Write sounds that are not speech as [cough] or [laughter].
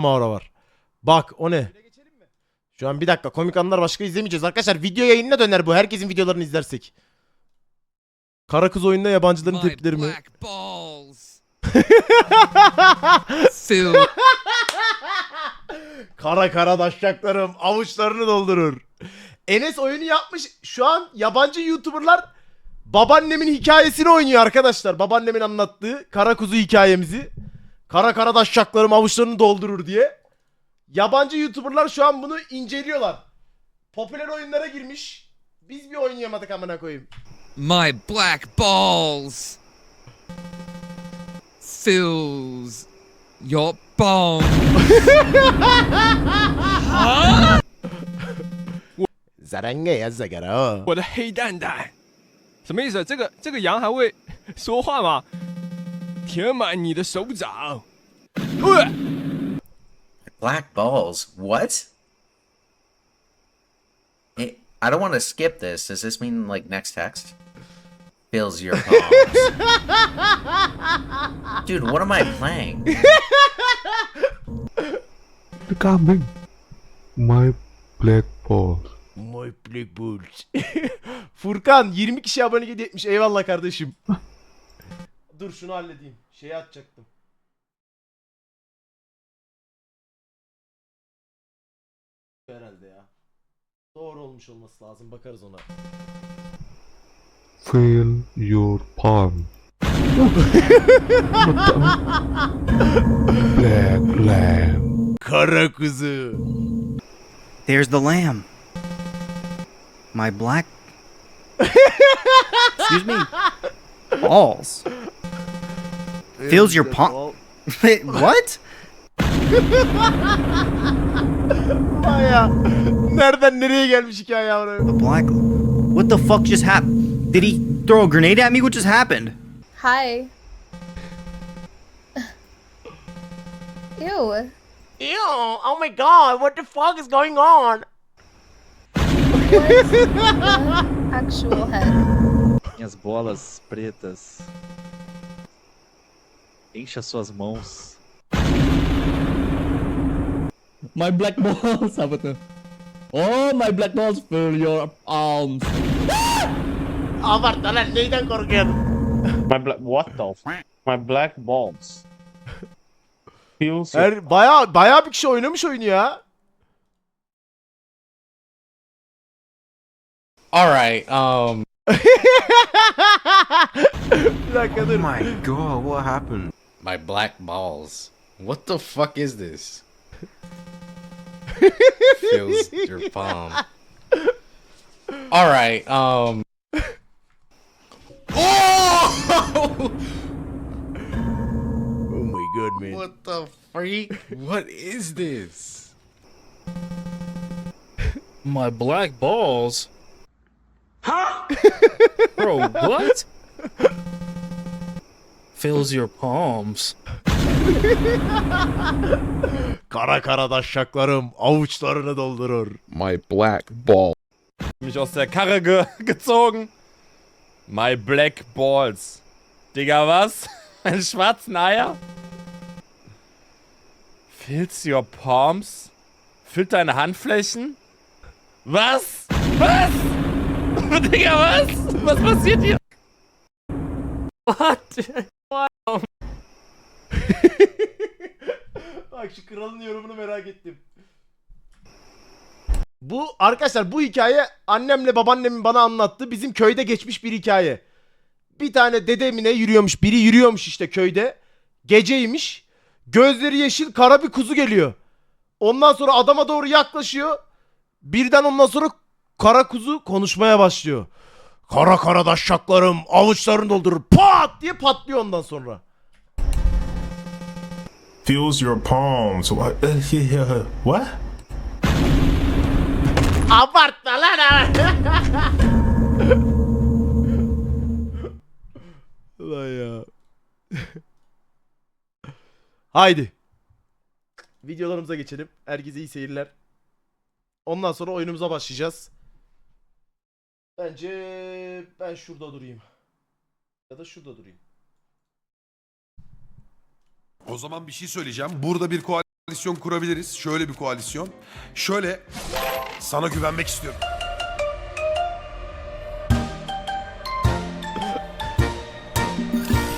mağara var. Bak o ne? Şu an bir dakika komik anlar başka izlemeyeceğiz. Arkadaşlar video yayınına döner bu. Herkesin videolarını izlersek. Kara kız oyunda yabancıların My tepkileri mi? black balls. [laughs] Phil. Kara kara daşacaklarım avuçlarını doldurur. Enes oyunu yapmış. Şu an yabancı YouTuber'lar babaannemin hikayesini oynuyor arkadaşlar. Babaannemin anlattığı kara kuzu hikayemizi. Kara kara daşacaklarım avuçlarını doldurur diye. Yabancı YouTuber'lar şu an bunu inceliyorlar. Popüler oyunlara girmiş. Biz bir oynayamadık amına koyayım. My black balls. Fills your bone. ザランゲやザガラ我[laughs] 的黑蛋蛋，什么意思？这个这个羊还会说话吗？ 填满你的手掌。呃 Black [laughs] balls. What? Eh, I don't want to skip this. Does this mean like next text? Fills your palms. [laughs] Dude, what am I playing? Becoming my black ball. My Black Bulls. [laughs] Furkan 20 kişi abone hediye etmiş. Eyvallah kardeşim. Dur şunu halledeyim. Şeyi atacaktım. Herhalde ya. Doğru olmuş olması lazım. Bakarız ona. Feel your palm. black lamb. Kara kuzu. There's the lamb. My black. [laughs] Excuse me. Balls. Fills your palm. [laughs] what? Baya. Nereden nereye gelmiş hikaye ya? The black. What the fuck just happened? Did he throw a grenade at me? What just happened? Hi. Ew. Ew, oh my god, what the fuck is going on? What [laughs] actual head? Minhas bolas pretas. Encha suas mãos. My black [laughs] balls, apa? Oh, my black balls fill your arms. Abartma lan neyden korkuyorsun? My black what the f- My black balls. Feels Her baya baya bir kişi oynamış oyunu ya. All right. Um. [laughs] bir dakika dur. my god, what happened? My black balls. What the fuck is this? Fills your palm. All right. Um. Oh! [laughs] Oh my god man. what the freak? What is this? [laughs] My black balls. Huh? [laughs] Bro, what? Fills your palms. [laughs] Kara kara daşşaklarım avuçlarını doldurur. My black ball. Mich aus der Karre ge gezogen. My black balls. Digga, was? [laughs] Meine schwarzen Eier? Fills your palms? Füllt deine Handflächen? Was? Was? [laughs] Digga, was? Was passiert hier? What? [laughs] Bak şu kralın yorumunu merak ettim. Bu arkadaşlar bu hikaye annemle babaannemin bana anlattı. Bizim köyde geçmiş bir hikaye. Bir tane dedemine yürüyormuş. Biri yürüyormuş işte köyde. Geceymiş. Gözleri yeşil kara bir kuzu geliyor. Ondan sonra adama doğru yaklaşıyor. Birden ondan sonra kara kuzu konuşmaya başlıyor. Kara kara daşşaklarım avuçlarını doldurur. Pat diye patlıyor ondan sonra. Fills your palms. What? what? Abartma lan [laughs] Ulan ya. [laughs] Haydi. Videolarımıza geçelim. Herkese iyi seyirler. Ondan sonra oyunumuza başlayacağız. Bence ben şurada durayım. Ya da şurada durayım. O zaman bir şey söyleyeceğim. Burada bir koalisyon kurabiliriz. Şöyle bir koalisyon. Şöyle sana güvenmek istiyorum.